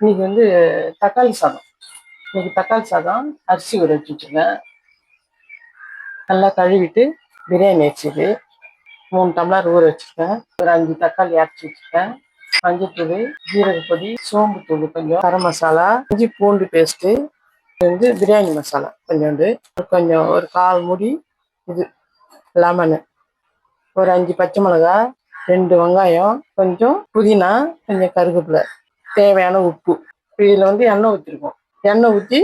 இன்னைக்கு வந்து தக்காளி சாதம். இன்னைக்கு தக்காளி சாதம் அரிசி ஊற வச்சு வச்சுருக்கேன் நல்லா கழுவிட்டு பிரியாணி வச்சுது மூணு டம்ளர் ஊற வச்சுருக்கேன். ஒரு அஞ்சு தக்காளி அரைச்சி வச்சுருக்கேன். மஞ்சத்தூள் ஜீரகப்பொடி சோம்பு தூள் கொஞ்சம் கரம் மசாலா இஞ்சி பூண்டு பேஸ்ட்டு வந்து பிரியாணி மசாலா கொஞ்சோண்டு கொஞ்சம் ஒரு கால் மூடி இது லெமனு. ஒரு அஞ்சு பச்சை மிளகா ரெண்டு வெங்காயம் கொஞ்சம் புதினா கொஞ்சம் கருவேப்பிலை. தேவையான உப்பு. இதில் வந்து எண்ணெய் ஊற்றிருக்கோம் எண்ணெய் ஊற்றி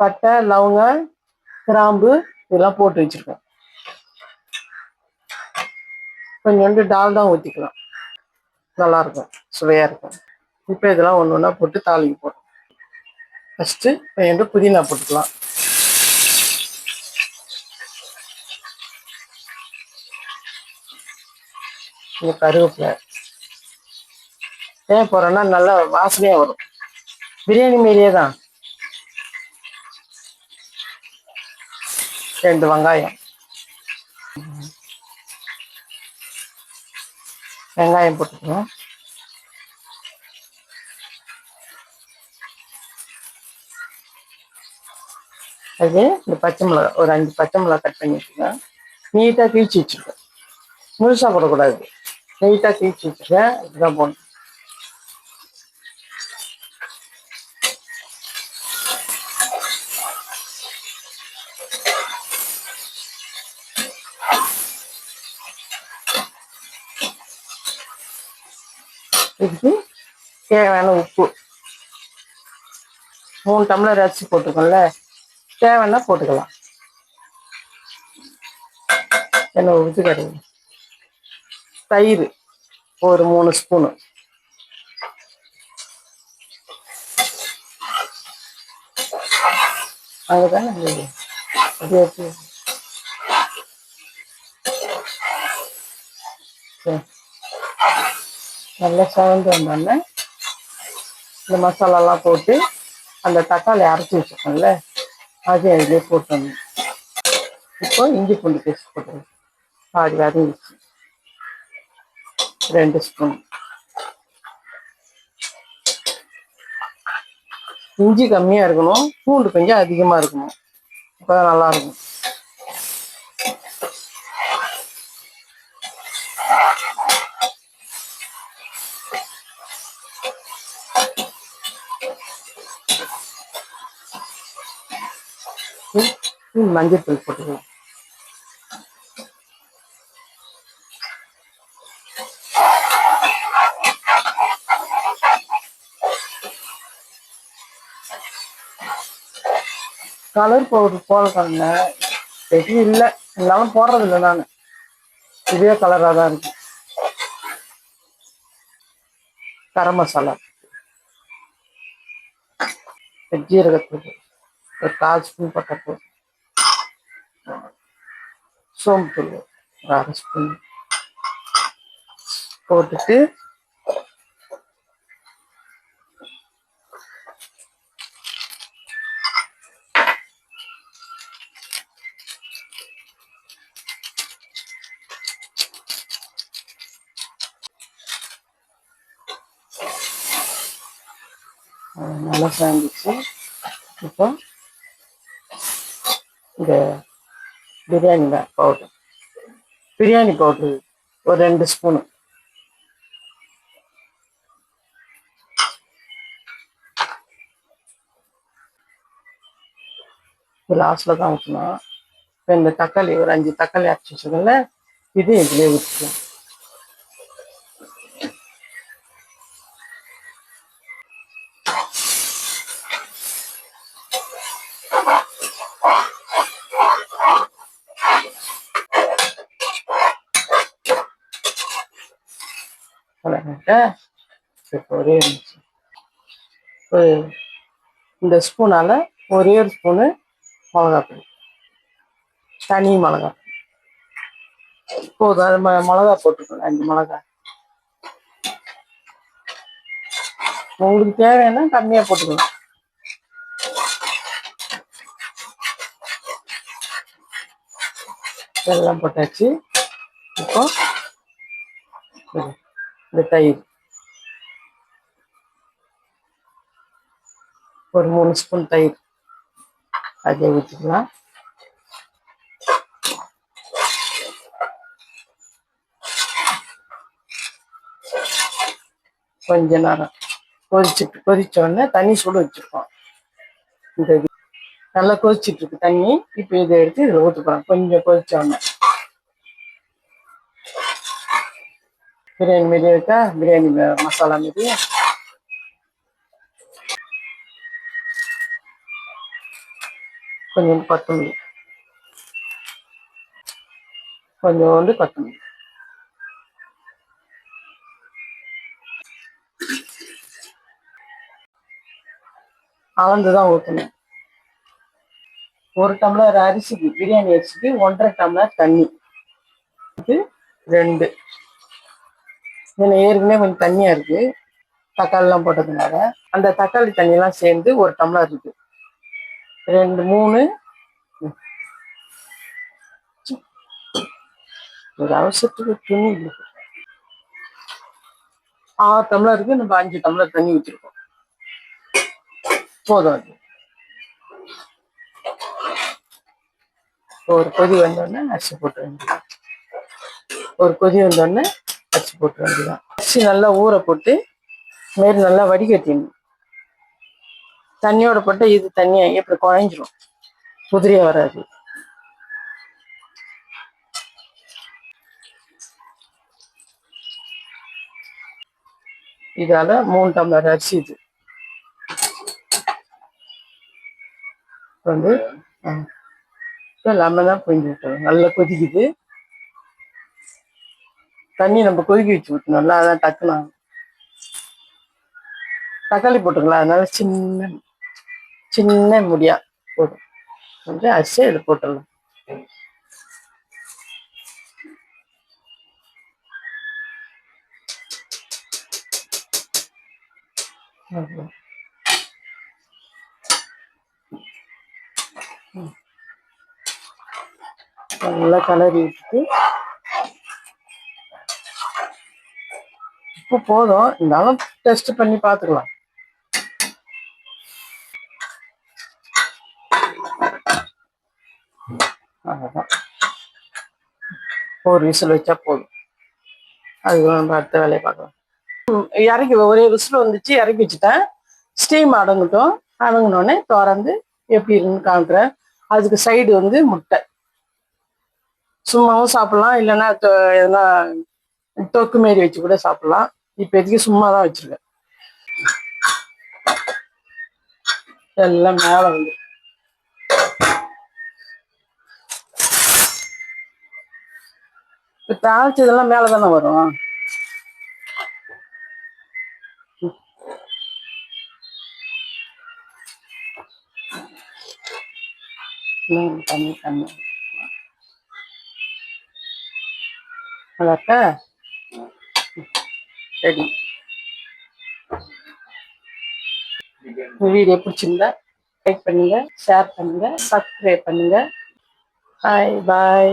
பட்டை லவங்கம் கிராம்பு இதெல்லாம் போட்டு வச்சுருக்கோம். கொஞ்சோண்டு டால்டா ஊற்றிக்கலாம் நல்லாயிருக்கும் சுவையாக இருக்கும். இப்போ இதெல்லாம் ஒன்று ஒன்றா போட்டு தாளிக்கு போடுறோம் ஃபஸ்ட்டு கொஞ்சோண்டு புதினா போட்டுக்கலாம். இந்த கருவேப்பிலை ஏன் போறோம்னா நல்லா வாசனையா வரும். பிரியாணி மாரியே தான். ரெண்டு வெங்காயம். வெங்காயம் போட்டுக்கணும். அது இந்த பச்சை மிளகா ஒரு அஞ்சு பச்சை மிளகா கட் பண்ணி வச்சுக்கேன் நீட்டாக கிழிச்சு வச்சுருக்கேன் முழுசாக போடக்கூடாது. நீட்டாக கிழிச்சு வச்சுருக்கேன் இதுதான் போடணும். இதுக்கு தேவையான உப்பு. மூணு டம்ளர் அரிசி போட்டுக்கோம்ல தேவைன்னா போட்டுக்கலாம். என்ன ஊற்றி கிடையாது தயிர் ஒரு மூணு ஸ்பூனு. அதுதான் சரி. நல்லா சவந்து வந்தோடனே இந்த மசாலாலாம் போட்டு அந்த தக்காளி அரைச்சி வச்சுருக்கோம்ல அதையும் அதிலே போட்டுடணும். இப்போ இஞ்சி பூண்டு பேஸ்ட் போட்டுருவோம் பாதி வதங்கிச்சு ரெண்டு ஸ்பூன். இஞ்சி கம்மியாக இருக்கணும் பூண்டு கொஞ்சம் அதிகமாக இருக்கணும். இப்போ நல்லாயிருக்கும். மஞ்சள் தூள் போட்டுக்கலாம். கலர் பவுடர் போடக்காங்க எதுவும் இல்லை. இல்லாமல் போடுறது நான். இதே கலராக தான் இருக்கு. கரம் மசாலா. ஜீரகத்தூள் ஒரு கால் ஸ்பூன் பட்டத்தூள் தூள் ஒரு அரை ஸ்பூன் போட்டுட்டு நல்லா சாந்திச்சு இப்போ இந்த பிரியாணி பவுடர் பிரியாணி பவுடர் ஒரு ரெண்டு ஸ்பூனு லாஸ்டில் தான் ஊற்றணும் இப்போ இந்த தக்காளி ஒரு அஞ்சு தக்காளி அரைச்சி வச்சதுல இது இதுலேயே ஊற்றிக்கலாம் அவ்வளோதான்க்கா இப்போ ஒரே ஒரு இந்த ஸ்பூனால ஒரே ஒரு ஸ்பூனு மிளகாத்தூள். தனி மிளகா. போதும் அது ம- மிளகா போட்டுக்கோங்க அஞ்சு மிளகா. உங்களுக்கு தேவைன்னா கம்மியாக போட்டுக்கலாம் எல்லாம் போட்டாச்சு. இப்போ இந்த தயிர். ஒரு மூணு ஸ்பூன் தயிர். அதை ஊற்றிக்கலாம் கொஞ்ச நேரம் கொதிச்சுட்டு கொதிச்ச உடனே தண்ணி சுட வச்சிருக்கோம். இந்த நல்லா கொதிச்சிட்டு இருக்கு தண்ணி. இப்போ இதை எடுத்து இதில் ஊற்ற கொஞ்சம் கொதிச்ச பிரியாணி மாரி இருக்கா பிரியாணி மசாலா மாரி கொஞ்சம் கொத்தமல்லி கொஞ்சோண்டு கொத்தமல்லி அளந்து தான் ஊற்றணும் ஒரு டம்ளர் அரிசிக்கு பிரியாணி அரிசிக்கு ஒன்றரை டம்ளர் தண்ணி இது ரெண்டு இதில் ஏற்கனவே கொஞ்சம் தண்ணியா இருக்கு. தக்காளிலாம் போட்டதுனால அந்த தக்காளி தண்ணியெல்லாம் சேர்ந்து ஒரு டம்ளர் இருக்கு. ரெண்டு மூணு. ஒரு அவசரத்துக்கு துணி இல்லை ஆறு டம்ளருக்கு நம்ம அஞ்சு டம்ளர் தண்ணி ஊற்றிருக்கோம் போதும் அது. ஒரு கொதி வந்தோடனே அரிசி போட்டு ஒரு கொதி வந்தோடனே அரிசி போட்டு வேண்டியதான் அரிசி நல்லா ஊற போட்டு மாரி நல்லா வடிகட்டிடணும். தண்ணியோட போட்டு இது தண்ணியாகி இப்படி குழஞ்சிரும். குதிரையா வராது. இதால மூணு டம்ளர் அரிசி இது. வந்து லெமனாக புரிஞ்சு விட்டுரும் நல்லா கொதிக்குது. தண்ணி நம்ம கொதிக்க வச்சு ஊற்றணும்ல அதான் டக்குனா தக்காளி போட்டுக்கலாம் அதனால சின்ன சின்ன முடியா போதும். கொஞ்சம் அரிசி இதில் போட்டுடலாம். நல்லா கலரி விட்டுட்டு உப்பு போதும். இருந்தாலும் டெஸ்ட் பண்ணி பார்த்துக்கலாம் அவ்வளோதான் ஒரு விசில் வச்சா போதும். அது நம்ம அடுத்த வேலையை பார்க்கலாம். இறக்கி ஒரே விசில் வந்துச்சு. இறக்கி வச்சுட்டேன். ஸ்டீம் அடங்கட்டும். அடங்கினோடனே திறந்து எப்படி இருக்குன்னு காமிக்கிறேன். அதுக்கு சைடு வந்து முட்டை. சும்மாவும் சாப்பிடலாம். இல்லைன்னா எதனா தொக்கு மாரி வச்சு கூட சாப்பிடலாம். இப்போதைக்கு சும்மா தான் வச்சிருக்கேன். எல்லாம் மேலே வந்து. இப்போ தாளிச்சதெல்லாம் மேலே தானே வரும்? இன்னும் தண்ணி தண்ணி. அதாக்கா ரெடி வீடியோ பிடிச்சிருந்தா லைக் பண்ணுங்க ஷேர் பண்ணுங்க சப்ஸ்கிரைப் பண்ணுங்க. Bye bye